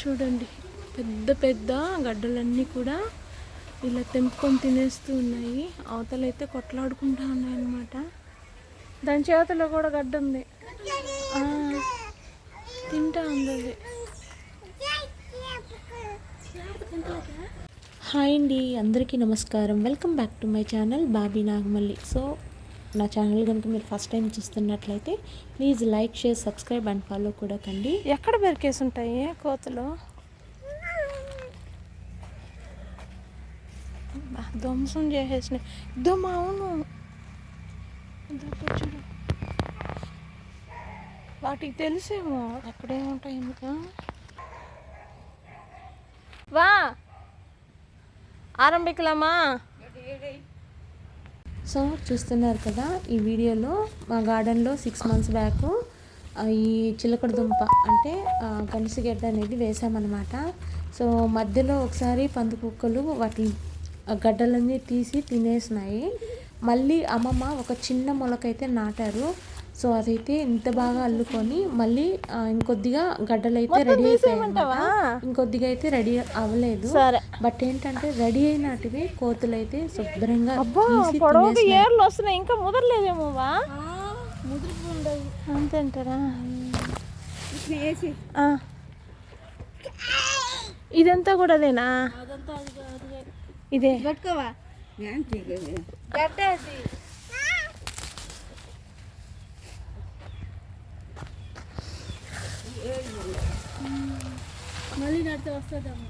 చూడండి పెద్ద పెద్ద గడ్డలన్నీ కూడా ఇలా తెంపుకొని తినేస్తూ ఉన్నాయి. అవతలైతే కొట్లాడుకుంటా ఉన్నాయన్నమాట. దాని చేతిలో కూడా గడ్డ ఉంది. తింటా ఉంది అది. హాయ్ అండి అందరికీ నమస్కారం. Welcome back to my channel Bobby Nagamalli. So నా ఛానల్ కనుక మీరు ఫస్ట్ టైం చూస్తున్నట్లయితే please like share subscribe and follow కూడా కండి. ఎక్కడ బెరికేసి ఉంటాయి? కోతలు? ధ్వంసం చేసేసినాయి. దుమ్మ అవును. చూడు. వాటికి తెలిసేమో. ఎక్కడేముంటాయి ఇంకా వా! ఆరంభికలమ్మా సో చూస్తున్నారు కదా ఈ వీడియోలో మా గార్డెన్లో సిక్స్ మంత్స్ బ్యాక్ ఈ చిలకడ దుంప అంటే గనిసిగడ్డ అనేది వేసామన్నమాట. సో మధ్యలో ఒకసారి పందు కుక్కలు వాటి గడ్డలన్నీ తీసి తినేసినాయి. మళ్ళీ అమ్మమ్మ ఒక చిన్న మొలకైతే నాటారు. సో అదైతే ఇంత బాగా అల్లుకొని మళ్ళీ ఇంకొద్దిగా గడ్డలు అయితే రెడీ అయిపోయాయి ఇంకొద్దిగా అయితే రెడీ అవ్వలేదు. సరే. బట్ ఏంటంటే రెడీ అయినటివి కోతులు అయితే శుభ్రంగా. ఏర్లు వస్తున్నాయి. ఇంకా ముదరలేదేమో అంతేంటారా? ఆ. ఇదంతా కూడా అదేనా? ఇదే. పట్టుకోవా? మళ్ళీ నడితే వస్తుందమ్మా.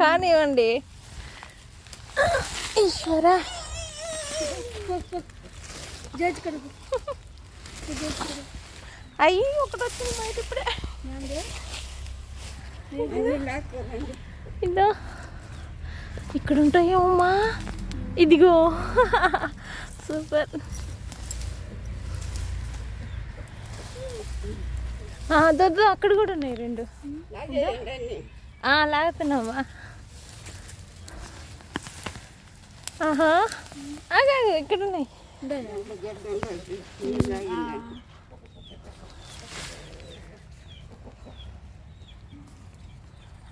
కానివ్వండి. ఈశ్వరా. జడ్జి కడుపు. అయ్యి ఒకటి వచ్చింది బయట ఇప్పుడే. ఇదో ఇక్కడ ఉంటాయేమమ్మా ఇదిగో. సూపర్. దొద్దు అక్కడ కూడా ఉన్నాయి రెండు. ఆ, లాగుతున్నామా? ఆహా ఆగా ఇక్కడ ఉన్నాయి.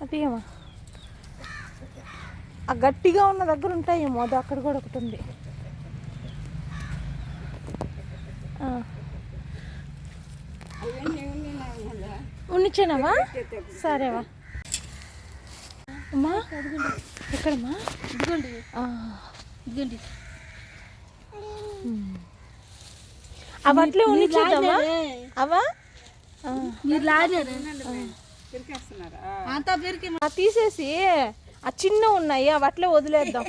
అదేమా ఆ గట్టిగా ఉన్న దగ్గర ఉంటాయేమో అది అక్కడ కూడా ఒకటి ఉంది ఆ. ఉన్నిచ్చానమ్మా సరేవా. అమ్మా ఎక్కడమ్మా? ఇదిగోండి. ఇదిగోండి. అవి అట్లే ఉన్నిచ్చేద్దామా అవా? ఆ. మీరు లాగారు అంతా పెరికి తీసేసి ఆ చిన్న ఉన్నాయి అవి అట్లే వదిలేద్దాం.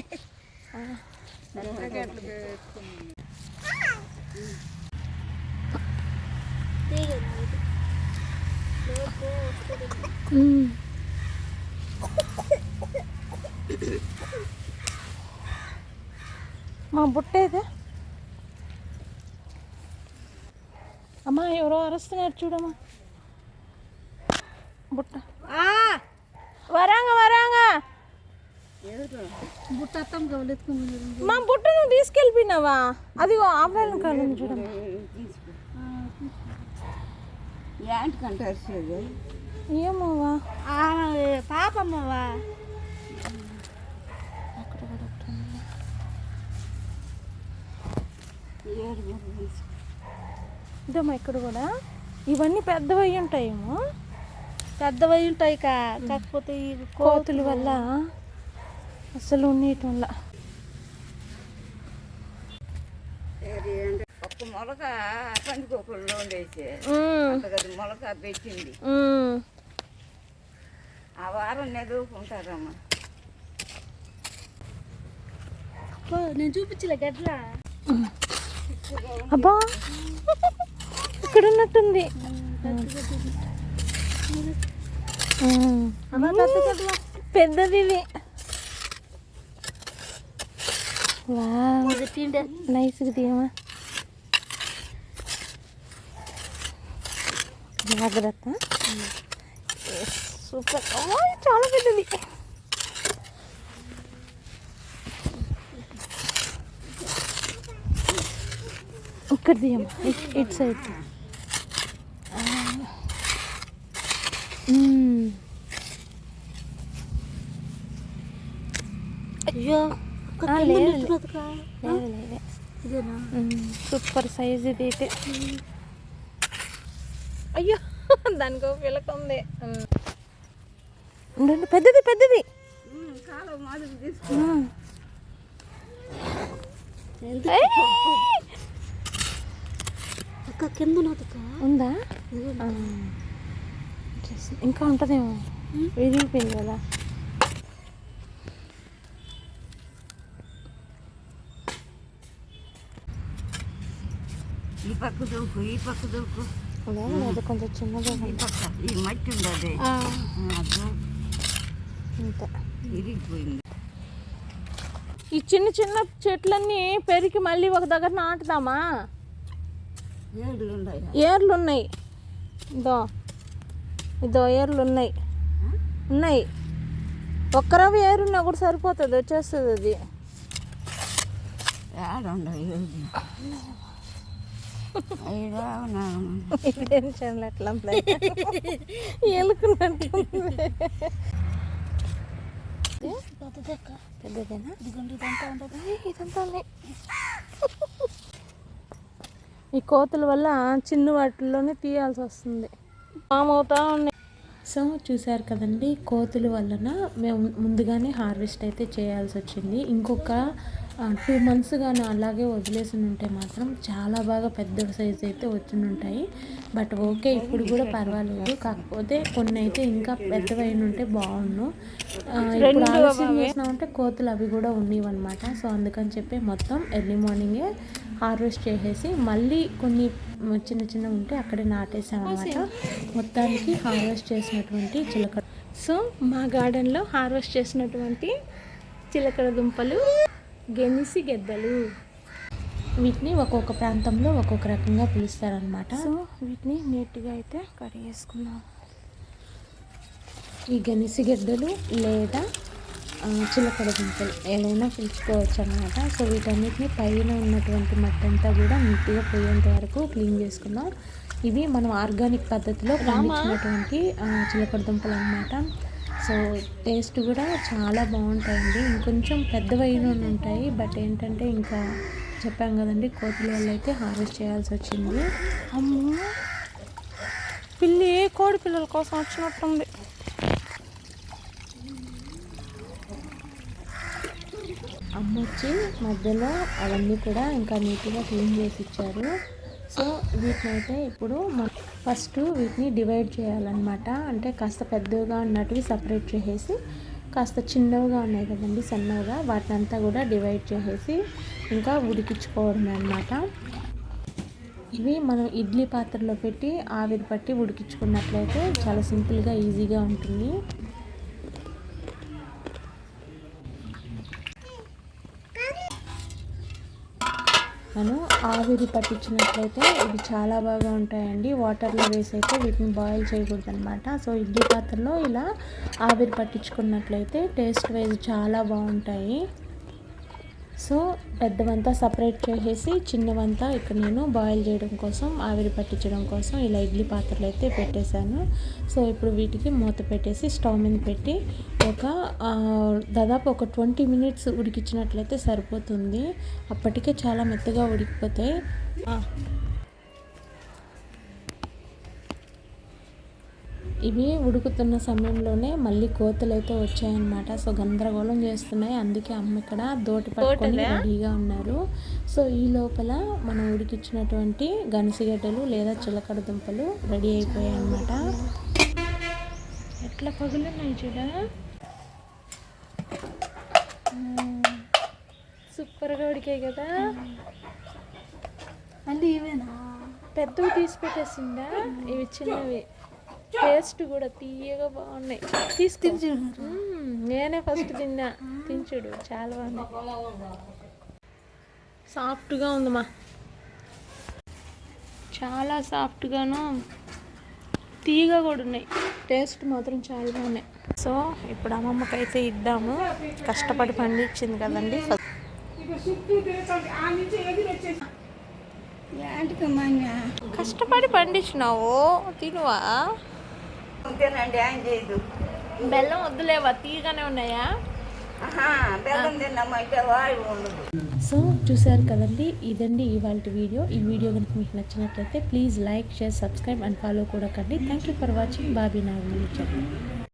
మా బుట్ట ఏదే అమ్మా ఎవరో అరుస్తున్నారు చూడమ్మా బుట్ట వరాంగ వరాంగ బుట్ట అత్తం గవలెత్తుకుని మా బుట్ట నువ్వు తీసుకెళ్ళిపోయినావా అది ఆఫ్లైన్ కాలం చూడమ్మా ఏంటికంటారు ఏమోవా పాపమ్మవా అక్కడ కూడా ఒకటి ఉంది. ఇదమ్మా ఇక్కడ కూడా. ఇవన్నీ పెద్దవి ఉంటాయేమో పెద్దవై ఉంటాయి కా కాకపోతే ఈ కోతుల వల్ల అసలు ఉండటం వల్ల ఒక్క మొలక పందికొకళ్ళు ఉండేసి. మొలక పెట్టింది. ఆ వారం నెదువుకుంటారమ్మా అబ్బా, నేను చూపించలే గడ్ల అబ్బా. ఇక్కడ ఉన్నట్టుంది. పెద్దది ఇది. నైస్గా తీయమా జాగ్రత్త. సూపర్. చాలా పెద్దది. ఇక్కడ తీయమ్మా ఇట్- సైడ్. అయ్యో సూపర్ సైజ్ ఇది అయితే. అయ్యో దానికి పిలక ఉంది. పెద్దది పెద్దది. కింద ఉందా? ఇంకా ఉంటుందేమో. విరిగిపోయింది కదా. ఈ పక్క దూకు ఈ పక్క దూకు. కొంచెం చిన్నగా ఈ పక్క ఈ మట్టి ఉండదు. అంతే ఇరిగిపోయింది. ఈ చిన్న చిన్న చెట్లన్నీ పెరిగి మళ్ళీ ఒక దగ్గర నాటుదామా ఏర్లు ఉన్నాయి ఇదో ఇదో ఏర్లు ఉన్నాయి. ఉన్నాయి ఒక్కరవి ఏరున్నా కూడా సరిపోతుంది వచ్చేస్తుంది అది. ఎలుకున్నట్టు పెద్దదేనా? ఇదంతా ఈ కోతుల వల్ల చిన్న వాటిల్లోనే తీయాల్సి వస్తుంది. మామవుతా ఉన్నాయి. సో చూసారు కదండి కోతుల వలన మేము ముందుగానే హార్వెస్ట్ అయితే చేయాల్సి వచ్చింది. ఇంకొక టూ మంత్స్ కానీ అలాగే వదిలేసి ఉంటే మాత్రం చాలా బాగా పెద్ద సైజ్ అయితే వచ్చి ఉంటాయి బట్ ఓకే ఇప్పుడు కూడా పర్వాలేదు. కాకపోతే కొన్ని అయితే ఇంకా పెద్దవైన ఉంటే బాగుండు ఇప్పుడు ఆలస్యం చేసినామంటే కోతులు అవి కూడా ఉన్నవన్నమాట. సో అందుకని చెప్పి మొత్తం ఎర్లీ మార్నింగే హార్వెస్ట్ చేసేసి మళ్ళీ కొన్ని చిన్న చిన్న ఉంటే అక్కడే నాటేసాం అనమాట మొత్తానికి హార్వెస్ట్ చేసినటువంటి చిలక సో మా గార్డెన్లో హార్వెస్ట్ చేసినటువంటి చిలకడ దుంపలు గెనిసి గెద్దలు. వీటిని ఒక్కొక్క ప్రాంతంలో ఒక్కొక్క రకంగా పిలుస్తారనమాట సో వీటిని నీట్గా అయితే కడిగి వేసుకున్నాం ఈ గనిసిగడ్డలు లేదా ఆ, చిలకడ దుంపలు ఏదైనా పిలుచుకోవచ్చు అనమాట సో వీటన్నిటిని పైన ఉన్నటువంటి మట్టి అంతా కూడా నీట్గా పోయేంత వరకు క్లీన్ చేసుకుందాం. ఇవి మనం ఆర్గానిక్ పద్ధతిలో పండించినటువంటి చిలకడ దుంపలు అనమాట సో టేస్ట్ కూడా చాలా బాగుంటాయండి. ఇంకొంచెం పెద్దవైన ఉంటాయి. బట్ ఏంటంటే ఇంకా చెప్పాం కదండి కోతులు వాళ్ళు అయితే హార్వెస్ట్ చేయాల్సి వచ్చింది. అమ్మో! పిల్లి కోడి పిల్లల కోసం వచ్చినట్టుంది? అమ్మ వచ్చి మధ్యలో అవన్నీ కూడా ఇంకా నీట్గా క్లీన్ చేసి ఇచ్చారు. సో వీటిని అయితే ఇప్పుడు మన ఫస్ట్ వీటిని డివైడ్ చేయాలన్నమాట. అంటే కాస్త పెద్దవిగా ఉన్నటివి సపరేట్ చేసేసి కాస్త చిన్నవిగా ఉన్నాయి కదండి సన్నగా వాటిని అంతా కూడా డివైడ్ చేసేసి ఇంకా ఉడికించుకోవడమే అన్నమాట ఇవి మనం ఇడ్లీ పాత్రలో పెట్టి ఆవిరి పట్టి ఉడికించుకున్నట్లయితే చాలా సింపుల్గా ఈజీగా ఉంటుంది. మనం ఆవిరి పట్టించినట్లయితే ఇవి చాలా బాగా ఉంటాయండి. వాటర్లో వేసి అయితే వీటిని బాయిల్ చేయకూడదు అనమాట సో ఇడ్లీ పాత్రలో ఇలా ఆవిరి పట్టించుకున్నట్లయితే టేస్ట్ వైజ్ చాలా బాగుంటాయి. సో పెద్దవంతా సపరేట్ చేసేసి చిన్నవంతా ఇక్కడ నేను బాయిల్ చేయడం కోసం ఆవిరి పట్టించడం కోసం ఇలా ఇడ్లీ పాత్రలు అయితే పెట్టేశాను. సో ఇప్పుడు వీటికి మూత పెట్టేసి స్టవ్ మీద పెట్టి ఒక దాదాపు ఒక ట్వంటీ మినిట్స్ ఉడికించినట్లయితే సరిపోతుంది. అప్పటికే చాలా మెత్తగా ఉడికిపోతాయి. ఇవి ఉడుకుతున్న సమయంలోనే మళ్ళీ కోతులు అయితే వచ్చాయన్నమాట. సో గందరగోళం చేస్తున్నాయి. అందుకే అమ్మ ఇక్కడ దోటి పట్టుకొని రెడీగా ఉన్నారు. సో ఈ లోపల మనం ఉడికించినటువంటి గనిసిగడ్డలు లేదా చిలకడ దుంపలు రెడీ అయిపోయాయి అన్నమాట ఎట్లా పగులున్నాయి చూడ? సూపర్గా ఉడికాయి కదా? మళ్ళీ ఇవేనా? పెద్దవి తీసి పెట్టేసిందా? ఇవి చిన్నవి. టేస్ట్ కూడా తీయగా బాగున్నాయి. తీసుకుని చూడు నేనే ఫస్ట్ తిన్నా. తినచుడు చాలా బాగుంది. సాఫ్ట్గా ఉందమ్మా. చాలా సాఫ్ట్గాను తీయగా కూడా ఉన్నాయి. టేస్ట్ మాత్రం చాలా బాగున్నాయి. సో ఇప్పుడు అమ్మమ్మకి అయితే ఇద్దాము. కష్టపడి పండించింది కదండి. కష్టపడి పండించినావు తినువా? తినండి ఆయన చేయదు. బెల్లం వద్దులేవా తీయగానే ఉన్నాయా? సో చూసారు కదండి ఇదండి ఇవాళ వీడియో. ఈ వీడియో కనుక మీకు నచ్చినట్లయితే please like share subscribe and follow కూడా కండి. Thank you for watching. Bobby Nagamani channel